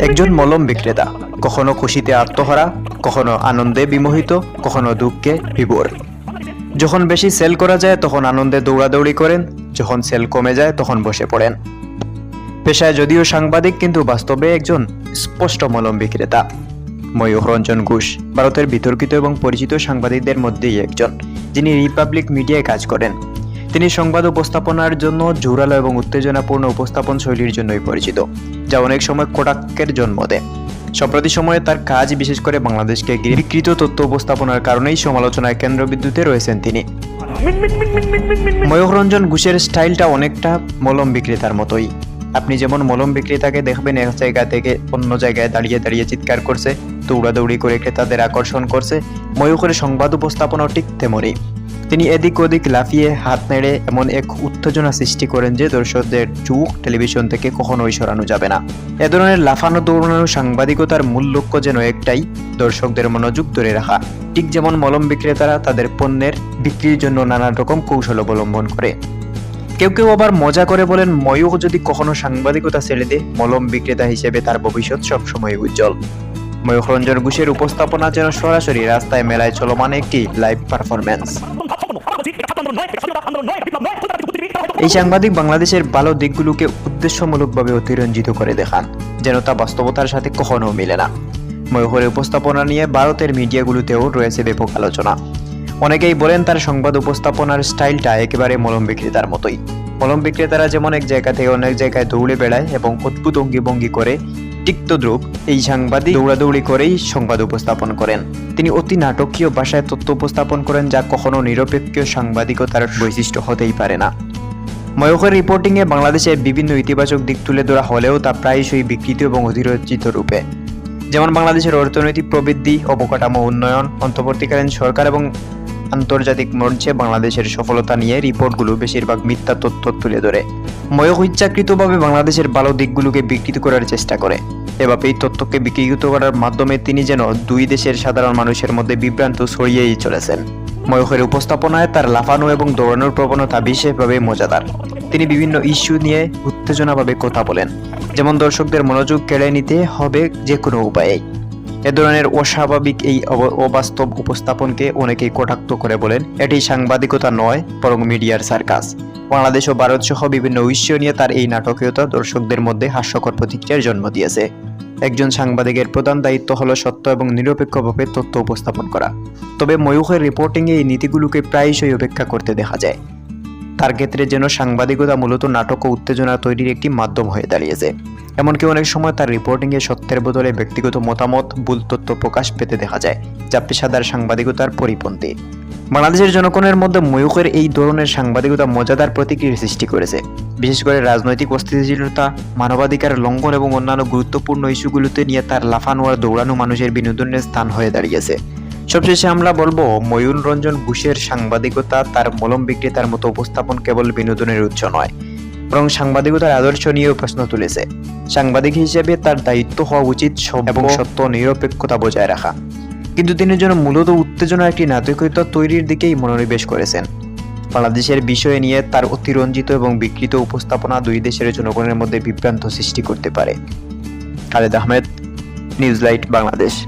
একজন মলম বিক্রেতা কখনো খুশিতে আত্মহারা কখনো আনন্দে বিমোহিত কখনো দুঃখে বিভোর। যখন বেশি সেল করা যায় তখন আনন্দে দৌড়াদৌড়ি করেন। যখন সেল কমে যায় তখন বসে পড়েন। পেশায় যদিও সাংবাদিক কিন্তু বাস্তবে একজন স্পষ্ট মলম বিক্রেতা। ময়ূর রঞ্জন ঘোষ ভারতের বিতর্কিত এবং পরিচিত সাংবাদিকদের মধ্যেই একজন যিনি রিপাবলিক মিডিয়ায় কাজ করেন। তিনি সংবাদ উপস্থাপনার জন্য জোরালো এবং উত্তেজনাপূর্ণ উপস্থাপন শৈলীর জন্যই পরিচিত, যা অনেক সময় কোটাক্কের জন্ম দেয়। সম্প্রতি সময়ে তার কাজ, বিশেষ করে বাংলাদেশকে বিকৃত তথ্য উপস্থাপনার কারণেই সমালোচনায় কেন্দ্রবিন্দুতে রয়েছেন তিনি। ময়ূররঞ্জন ঘোষের স্টাইলটা অনেকটা মলম বিক্রেতার মতোই। আপনি যেমন মলম বিক্রেতাকে দেখবেন, এক জায়গা থেকে অন্য জায়গায় দাঁড়িয়ে দাঁড়িয়ে চিৎকার করছে, দৌড়াদৌড়ি করে ক্রেতাদের আকর্ষণ করছে ময়ূরের সংবাদ উপস্থাপনাও ঠিক তেমনই। তিনি এদিক ওদিক লাফিয়ে হাত নেড়ে এমন এক উত্তেজনা সৃষ্টি করেন যে দর্শকদের চোখ টেলিভিশন থেকে কখনোই সরানো যাবে না। এ ধরনের লাফানো, দৌড়ানো সাংবাদিকতার মূল লক্ষ্য যেন একটাই, দর্শকদের মনোযোগ ধরে রাখা। ঠিক যেমন মলম বিক্রেতারা তাদের পণ্যের বিক্রির জন্য নানা রকম কৌশল অবলম্বন করে। কেউ কেউ আবার মজা করে বলেন ময়ূর যদি কখনো সাংবাদিকতা ছেড়ে দেয়, মলম বিক্রেতা হিসেবে তার ভবিষ্যৎ সবসময় উজ্জ্বল। ময়ূরঞ্জন ঘোষের উপস্থাপনা যেন সরাসরি রাস্তায় মেলায় চলমান একটি লাইভ পারফরম্যান্স এই সাংবাদিক বাংলাদেশের ভালো দিকগুলোকে উদ্দেশ্যমূলকভাবে অতিরঞ্জিত করে দেখান যেন তা বাস্তবতার সাথে কখনো মিলে না। ময়ূরের উপস্থাপনা নিয়ে ভারতের মিডিয়াগুলোতেও রয়েছে ব্যাপক আলোচনা। অনেকেই বলেন তার সংবাদ উপস্থাপনার স্টাইলটা একেবারে মলম বিক্রেতার মতোই। মলম বিক্রেতারা যেমন এক জায়গা থেকে অনেক জায়গায় দৌড়ে বেড়ায় এবং অদ্ভুত অঙ্গিভঙ্গি করে টিক্তদ্রুপ এই সাংবাদিক দৌড়াদৌড়ি করেই সংবাদ উপস্থাপন করেন। তিনি অতি নাটকীয় ভাষায় তথ্য উপস্থাপন করেন যা কখনো নিরপেক্ষ সাংবাদিকতার বৈশিষ্ট্য হতেই পারে না। ময়ূখের রিপোর্টিংয়ে বাংলাদেশের বিভিন্ন ইতিবাচক দিক তুলে ধরা হলেও তা প্রায়শই বিকৃত এবং অধিরচিত রূপে। যেমন বাংলাদেশের অর্থনৈতিক প্রবৃদ্ধি, অবকাঠামো উন্নয়ন, অন্তর্বর্তীকালীন সরকার এবং আন্তর্জাতিক মঞ্চে বাংলাদেশের সফলতা নিয়ে রিপোর্টগুলো বেশিরভাগ মিথ্যা তথ্য তুলে ধরে। ময়ূখ ইচ্ছাকৃতভাবে বাংলাদেশের ভালো দিকগুলোকে বিকৃত করার চেষ্টা করে। এভাবে এই তথ্যকে বিকৃত করার মাধ্যমে তিনি যেন দুই দেশের সাধারণ মানুষের মধ্যে বিভ্রান্ত ছড়িয়েই চলেছেন। ময়ূখের উপস্থাপনায় তার লাফানো এবং দৌড়ানোর প্রবণতা বিশেষভাবে মজাদার। তিনি বিভিন্ন ইস্যু নিয়ে উত্তেজনাভাবে কথা বলেন। যেমন দর্শকদের মনোযোগ কেড়ে নিতে হবে যে কোনো উপায়ে এ ধরনের অস্বাভাবিক এই অবাস্তব উপস্থাপনকে অনেকেই কটাক্ত করে বলেন, এটি সাংবাদিকতা নয়, বরং মিডিয়ার সার্কাস। বাংলাদেশ ও ভারত সহ বিভিন্ন ইস্যু নিয়ে তার এই নাটকীয়তা দর্শকদের মধ্যে হাস্যকর প্রতিক্রিয়ার জন্ম দিয়েছে। একজন সাংবাদিকের প্রধান দায়িত্ব হলো সত্য এবং নিরপেক্ষভাবে তথ্য উপস্থাপন করা। তবে ময়ূখের রিপোর্টিংয়ে এই নীতিগুলোকে প্রায়শই উপেক্ষা করতে দেখা যায়। তার ক্ষেত্রে যেন সাংবাদিকতা মূলত নাটক ও উত্তেজনা তৈরির একটি মাধ্যম হয়ে দাঁড়িয়েছে। এমনকি অনেক সময় তার রিপোর্টিংয়ে সত্যের বদলে ব্যক্তিগত মতামত, ভুল তথ্য প্রকাশ পেতে দেখা যায়, যা পেশাদার সাংবাদিকতার পরিপন্থী। বাংলাদেশের জনগণের মধ্যে ময়ূখের এই ধরনের সাংবাদিকতা মজাদার প্রতিক্রিয়া সৃষ্টি করেছে। বিশেষ করে রাজনৈতিক অস্থিতিশীলতা, মানবাধিকার লঙ্ঘন এবং অন্যান্য গুরুত্বপূর্ণ ইস্যুগুলোতে নিয়ে তার লাফানো আর দৌড়ানো মানুষের বিনোদনের স্থান হয়ে দাঁড়িয়েছে। সবশেষে আমরা বলব ময়ূর রঞ্জন ঘোষের সাংবাদিকতা তার মলম বিক্রেতার মতো উপস্থাপন কেবল বিনোদনের উৎস নয় বরং সাংবাদিকতার আদর্শ নিয়েও প্রশ্ন তুলেছে। সাংবাদিক হিসেবে তার দায়িত্ব হওয়া উচিত এবং সত্য নিরপেক্ষতা বজায় রাখা। কিন্তু তিনি যেন মূলত উত্তেজনা একটি নাটকীয়তা তৈরির দিকেই মনোনিবেশ করেছেন। বাংলাদেশের বিষয় নিয়ে তার অতিরঞ্জিত এবং বিকৃত উপস্থাপনা দুই দেশের জনগণের মধ্যে বিভ্রান্ত সৃষ্টি করতে পারে। Khaled Ahmed news light Bangladesh.